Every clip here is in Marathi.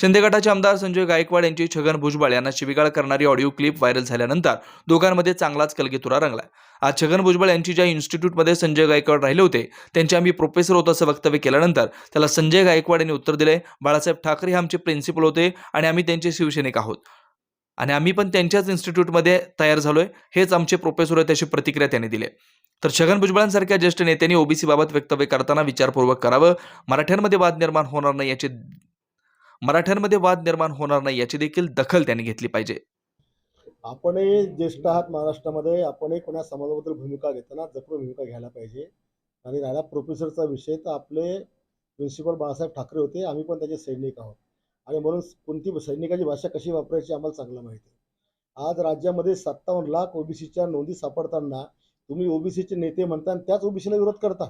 शिंदे गटाचे आमदार संजय गायकवाड यांची छगन भुजबळ यांना शिविगाळ करणारी ऑडिओ क्लिप व्हायरल झाल्यानंतर दोघांमध्ये चांगलाच कलगीतुरा रंगला आज छगन भुजबळ यांची ज्या इन्स्टिट्यूटमध्ये संजय गायकवाड राहिले होते त्यांचे आम्ही प्रोफेसर होतो असं वक्तव्य केल्यानंतर त्याला संजय गायकवाड यांनी उत्तर दिले बाळासाहेब ठाकरे हे आमचे प्रिन्सिपल होते आणि आम्ही त्यांचे शिवसैनिक आहोत. आणि आम्ही पण त्यांच्याच इन्स्टिट्यूटमध्ये तयार झालोय. हेच आमचे प्रोफेसर आहेत अशी प्रतिक्रिया त्यांनी दिली. तर छगन भुजबळांसारख्या ज्येष्ठ नेत्यांनी ओबीसीबाबत वक्तव्य करताना विचारपूर्वक करावं. मराठ्यांमध्ये वाद निर्माण होणार नाही याची मराठ्यांमध्ये वाद निर्माण होणार नाही याची देखील दखल त्यांनी घेतली पाहिजे. आपणही ज्येष्ठ आहात महाराष्ट्रामध्ये आपणही कोणा समाजाबद्दल भूमिका घेताना जपून भूमिका घ्यायला पाहिजे. आणि राहिला प्रोफेसरचा विषय तर आपले प्रिन्सिपल बाळासाहेब ठाकरे होते आम्ही पण त्याचे सैनिक आहोत. आणि म्हणून कोणती सैनिकाची भाषा कशी वापरायची आम्हाला चांगलं माहिती आहे. आज राज्यामध्ये सत्तावन्न लाख ओबीसीच्या नोंदी सापडताना तुम्ही ओबीसीचे नेते म्हणता आणि त्याच ओबीसीला विरोध करता.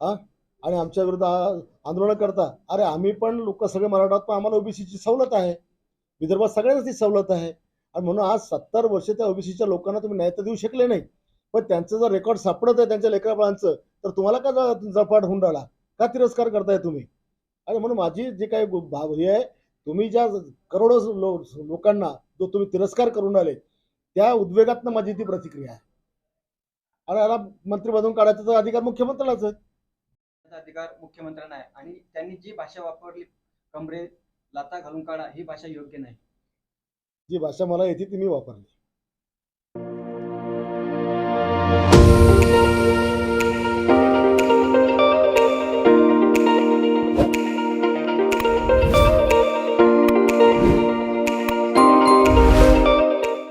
हां? आणि आमच्या विरुद्ध आंदोलनं करता. अरे आम्ही पण लोक सगळे मराठवात पण आम्हाला ओबीसीची सवलत आहे. विदर्भात सगळ्यांनाच ती सवलत आहे. आणि म्हणून आज सत्तर वर्ष त्या ओबीसीच्या लोकांना तुम्ही न्याय तर देऊ शकले नाही. पण त्यांचं जर रेकॉर्ड सापडत आहे त्यांच्या लेकराबाळांचं तर तुम्हाला का जपाट होऊन राहिला? का तिरस्कार करताय तुम्ही? आणि म्हणून माझी जे काही भाव हे आहे तुम्ही ज्या करोडो लो लोकांना जो तुम्ही तिरस्कार करून राहिले त्या उद्वेगातनं माझी ती प्रतिक्रिया आहे. आणि याला मंत्री बनवून काढायचं काढायचा अधिकार मुख्यमंत्र्यालाच आहे. त्याचा अधिकार मुख्यमंत्र्यांना आहे. आणि त्यांनी जी भाषा वापरली कमरे लाता घालून काढा ही भाषा योग्य नाही. जी भाषा मला येते ती मी वापरली.